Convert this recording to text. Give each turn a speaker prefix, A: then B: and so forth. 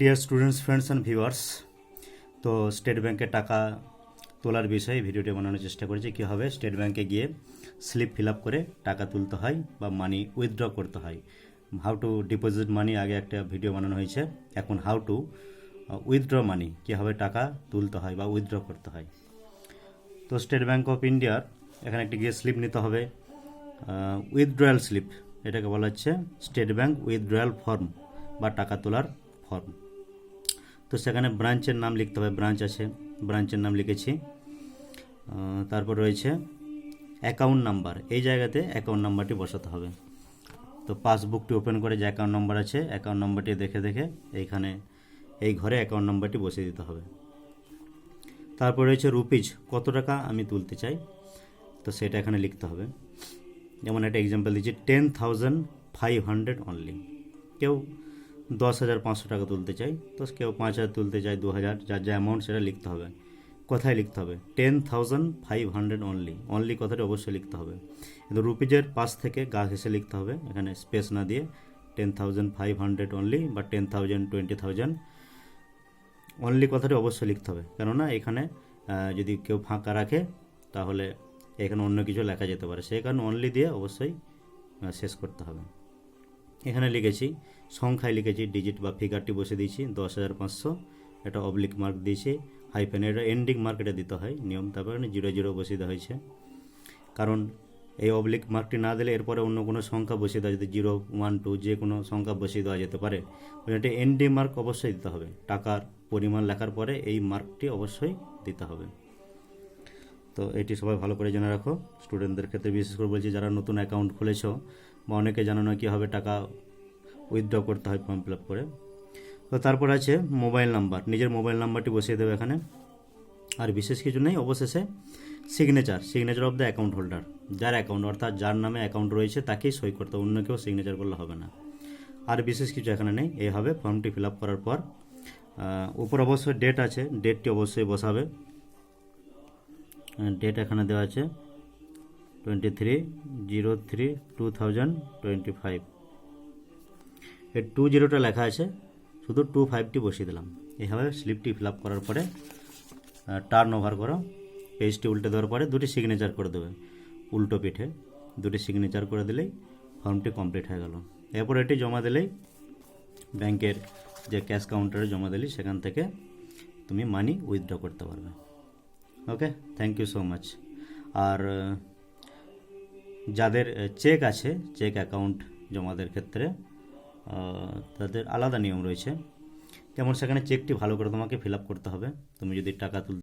A: Dear students friends and viewers তো state ব্যাংকে টাকা তোলার বিষয়ে ভিডিওটি বানানোর চেষ্টা করেছি। কীভাবে স্টেট ব্যাংকে গিয়ে স্লিপ ফিল আপ করে টাকা তুলতে হয় বা মানি উইথড্র করতে হয়। হাউ টু ডিপোজিট মানি আগে একটা ভিডিও বানানো হয়েছে। এখন হাউ টু উইথড্র মানি কীভাবে টাকা তুলতে হয় বা উইথড্র করতে হয়। তো স্টেট ব্যাংক অফ ইন্ডিয়ার এখানে একটি গিয়ে স্লিপ নিতে হবে। উইথড্রয়াল স্লিপ এটাকে বলা হচ্ছে স্টেট ব্যাংক উইথড্রয়াল ফর্ম বা টাকা তোলার ফর্ম তো সেখানে ব্রাঞ্চের নাম লিখতে হবে, ব্রাঞ্চ আছে, ব্রাঞ্চের নাম লিখেছি। তারপর রয়েছে অ্যাকাউন্ট নাম্বার। এই জায়গাতে অ্যাকাউন্ট নাম্বারটি বসাতে হবে। তো পাসবুকটি ওপেন করে যে অ্যাকাউন্ট নাম্বার আছে, অ্যাকাউন্ট নাম্বারটি দেখে দেখে এইখানে, এই ঘরে অ্যাকাউন্ট নাম্বারটি বসিয়ে দিতে হবে। তারপর রয়েছে রুপিজ, কত টাকা আমি তুলতে চাই? তো সেটা এখানে লিখতে হবে। যেমন একটা এক্সাম্পল দিচ্ছি ten thousand five hundred only কেউ দশ হাজার পাঁচশো টাকা তুলতে চাই। তো কেউ পাঁচ হাজার তুলতে চায়, দু হাজার, যার যা অ্যামাউন্ট সেটা লিখতে হবে। কোথায় লিখতে হবে? Ten thousand five hundred only only কথাটা অবশ্যই লিখতে হবে। কিন্তু রুপিজের পাশ থেকে গা ঘেসে লিখতে হবে, এখানে স্পেস না দিয়ে। Ten thousand five hundred only বা ten thousand twenty thousand only কথাটি অবশ্যই লিখতে হবে। কেননা এখানে যদি কেউ ফাঁকা রাখে, তাহলে এখানে অন্য কিছু লেখা যেতে পারে। সেই কারণে অনলি দিয়ে অবশ্যই শেষ করতে হবে। এখানে লিখেছি, সংখ্যায় লিখেছি ডিজিট বা ফিগারটি বসে দিয়েছি, দশ হাজার পাঁচশো। এটা অবলিক মার্ক দিয়েছি হাইফেন এটা এন্ডিং মার্ক এটা দিতে হয়, নিয়ম তারপরে জিরো জিরো বসিয়ে দেওয়া হয়েছে। কারণ এই অবলিক মার্কটি না দিলে এরপরে অন্য কোনো সংখ্যা বসিয়ে দেওয়া যেতে জিরো ওয়ান টু যে কোনো সংখ্যা বসিয়ে দেওয়া যেতে পারে এটা এন্ডিং মার্ক অবশ্যই দিতে হবে। টাকার পরিমাণ লেখার পরে এই মার্কটি অবশ্যই দিতে হবে। তো এটি সবাই ভালো করে জেনে রাখো। স্টুডেন্টদের ক্ষেত্রে বিশেষ করে বলছি, যারা নতুন অ্যাকাউন্ট খুলেছো বা অনেকে জানো না কীভাবে টাকা উইথড্র করতে হয় ফর্ম ফিল আপ করে। তো তারপর আছে মোবাইল নাম্বার নিজের মোবাইল নাম্বারটি বসিয়ে দেবে এখানে। আর বিশেষ কিছু নেই, অবশেষে signature signature of the account holder যার অ্যাকাউন্ট অর্থাৎ যার নামে অ্যাকাউন্ট রয়েছে তাকেই সই করতে অন্য কেউ সিগনেচার করলে হবে না। আর বিশেষ কিছু এখানে নেই এইভাবে ফর্মটি ফিল আপ করার পর। উপর অবশ্যই ডেট আছে ডেটটি অবশ্যই বসাবে। ডেট এখানে দেওয়া আছে। Twenty three, zero three, two thousand twenty five. এই টু জিরোটা লেখা আছে, শুধু টু ফাইভটি বসিয়ে দিলাম। এইভাবে স্লিপটি ফিল আপ করার পরে টার্ন ওভার করো, পেজটি উল্টে দেওয়ার পরে দুটি সিগনেচার করে দেবে। উল্টো পিঠে দুটি সিগনেচার করে দিলেই ফর্মটি কমপ্লিট হয়ে গেল। এরপর এটি জমা দিলেই ব্যাংকের যে ক্যাশ কাউন্টারে জমা দিলি, সেখান থেকে তুমি মানি উইথড্র করতে পারবে। Okay, thank you so much. আর যাদের চেক আছে চেক অ্যাকাউন্ট জমাদের ক্ষেত্রে তাদের আলাদা নিয়ম রয়েছে। যেমন সেখানে চেকটি ভালো করে তোমাকে ফিল করতে হবে। তুমি যদি টাকা তুল